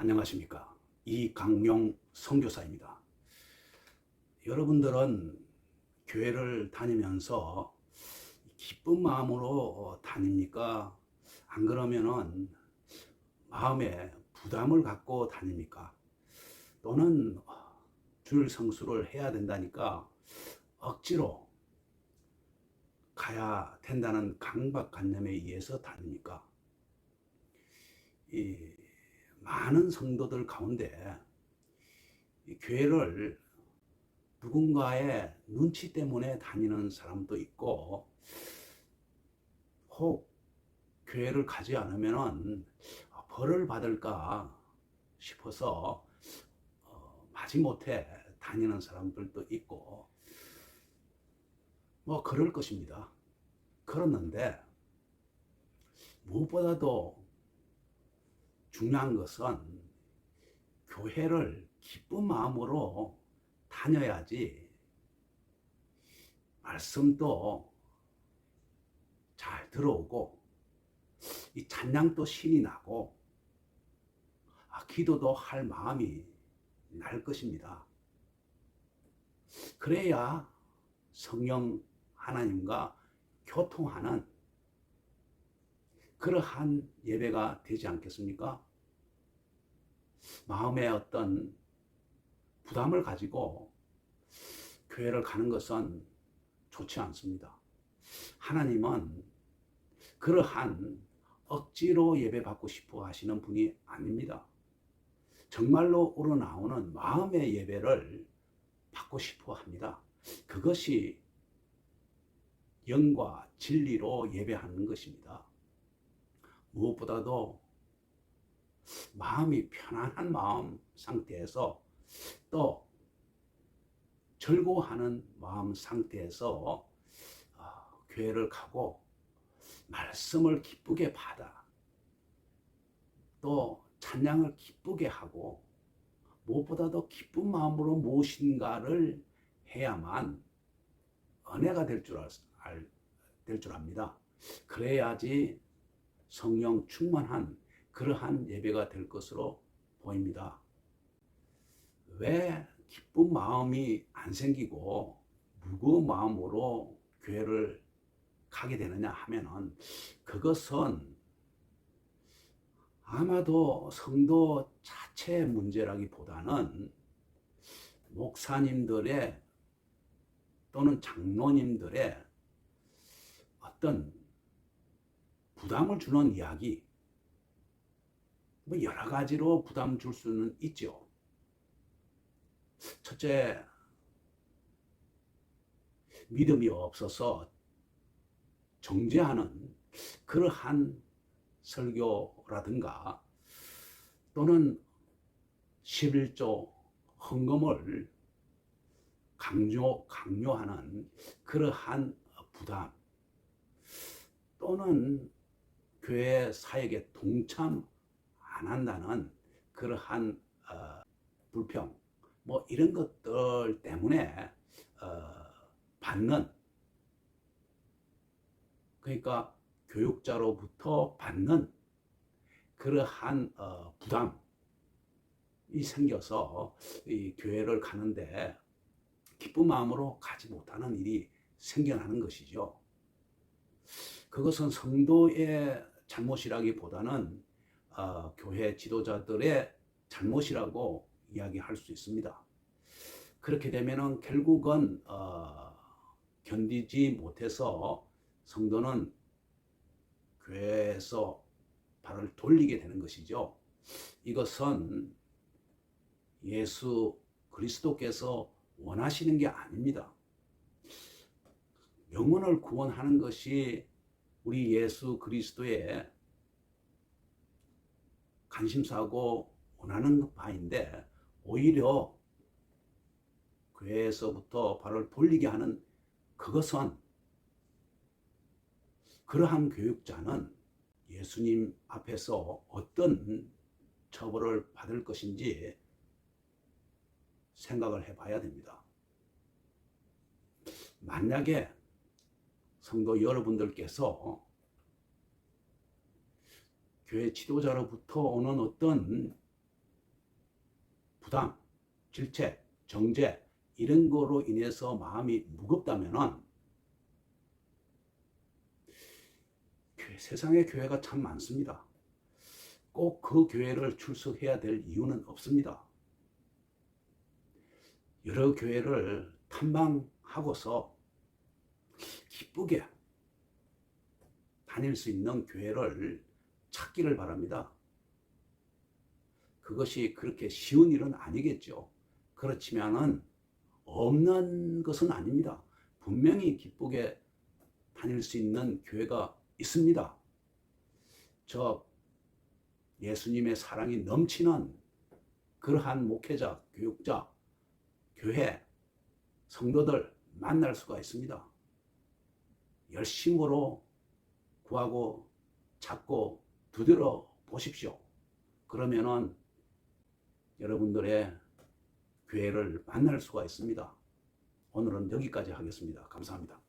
안녕하십니까. 이강용 선교사입니다. 여러분들은 교회를 다니면서 기쁜 마음으로 어, 다닙니까? 안 그러면은 마음에 부담을 갖고 다닙니까? 또는 줄 성수를 해야 된다니까 억지로 가야 된다는 강박관념에 의해서 다닙니까? 이 많은 성도들 가운데 이 교회를 누군가의 눈치 때문에 다니는 사람도 있고 혹 교회를 가지 않으면 벌을 받을까 싶어서 어, 마지못해 다니는 사람들도 있고 뭐 그럴 것입니다. 그렇는데 무엇보다도 중요한 것은 교회를 기쁜 마음으로 다녀야지 말씀도 잘 들어오고 이 찬양도 신이 나고 아, 기도도 할 마음이 날 것입니다. 그래야 성령 하나님과 교통하는 그러한 예배가 되지 않겠습니까? 마음에 어떤 부담을 가지고 교회를 가는 것은 좋지 않습니다. 하나님은 그러한 억지로 예배받고 싶어 하시는 분이 아닙니다. 정말로 우러나오는 마음의 예배를 받고 싶어 합니다. 그것이 영과 진리로 예배하는 것입니다. 무엇보다도 마음이 편안한 마음 상태에서 또 즐거워하는 마음 상태에서 어, 교회를 가고 말씀을 기쁘게 받아 또 찬양을 기쁘게 하고 무엇보다도 기쁜 마음으로 무엇인가를 해야만 은혜가 될줄 알, 될 줄 압니다. 그래야지 성령 충만한 그러한 예배가 될 것으로 보입니다. 왜 기쁜 마음이 안 생기고 무거운 마음으로 교회를 가게 되느냐 하면은 그것은 아마도 성도 자체의 문제라기보다는 목사님들의 또는 장로님들의 어떤 부담을 주는 이야기, 뭐 여러 가지로 부담 줄 수는 있죠. 첫째, 믿음이 없어서 정죄하는 그러한 설교라든가 또는 11조 헌금을 강조, 강요하는 그러한 부담 또는 교회 사역에 동참 안 한다는 그러한 어, 불평 뭐 이런 것들 때문에 어, 받는 그러니까 교육자로부터 받는 그러한 어, 부담이 생겨서 이 교회를 가는데 기쁜 마음으로 가지 못하는 일이 생겨나는 것이죠. 그것은 성도의 잘못이라기보다는 어, 교회 지도자들의 잘못이라고 이야기할 수 있습니다. 그렇게 되면은 결국은 어, 견디지 못해서 성도는 교회에서 발을 돌리게 되는 것이죠. 이것은 예수 그리스도께서 원하시는 게 아닙니다. 영혼을 구원하는 것이 우리 예수 그리스도의 관심사고 원하는 바인데 오히려 교회에서부터 발을 돌리게 하는 그것은 그러한 교육자는 예수님 앞에서 어떤 처벌을 받을 것인지 생각을 해봐야 됩니다. 만약에 성도 여러분들께서 교회 지도자로부터 오는 어떤 부담, 질책, 정죄 이런 거로 인해서 마음이 무겁다면은 교회, 세상에 교회가 참 많습니다. 꼭 그 교회를 출석해야 될 이유는 없습니다. 여러 교회를 탐방하고서 기쁘게 다닐 수 있는 교회를 찾기를 바랍니다. 그것이 그렇게 쉬운 일은 아니겠죠. 그렇지만은 없는 것은 아닙니다. 분명히 기쁘게 다닐 수 있는 교회가 있습니다. 저 예수님의 사랑이 넘치는 그러한 목회자, 교육자, 교회, 성도들 만날 수가 있습니다. 열심으로 구하고 찾고 두드려 보십시오. 그러면은 여러분들의 교회를 만날 수가 있습니다. 오늘은 여기까지 하겠습니다. 감사합니다.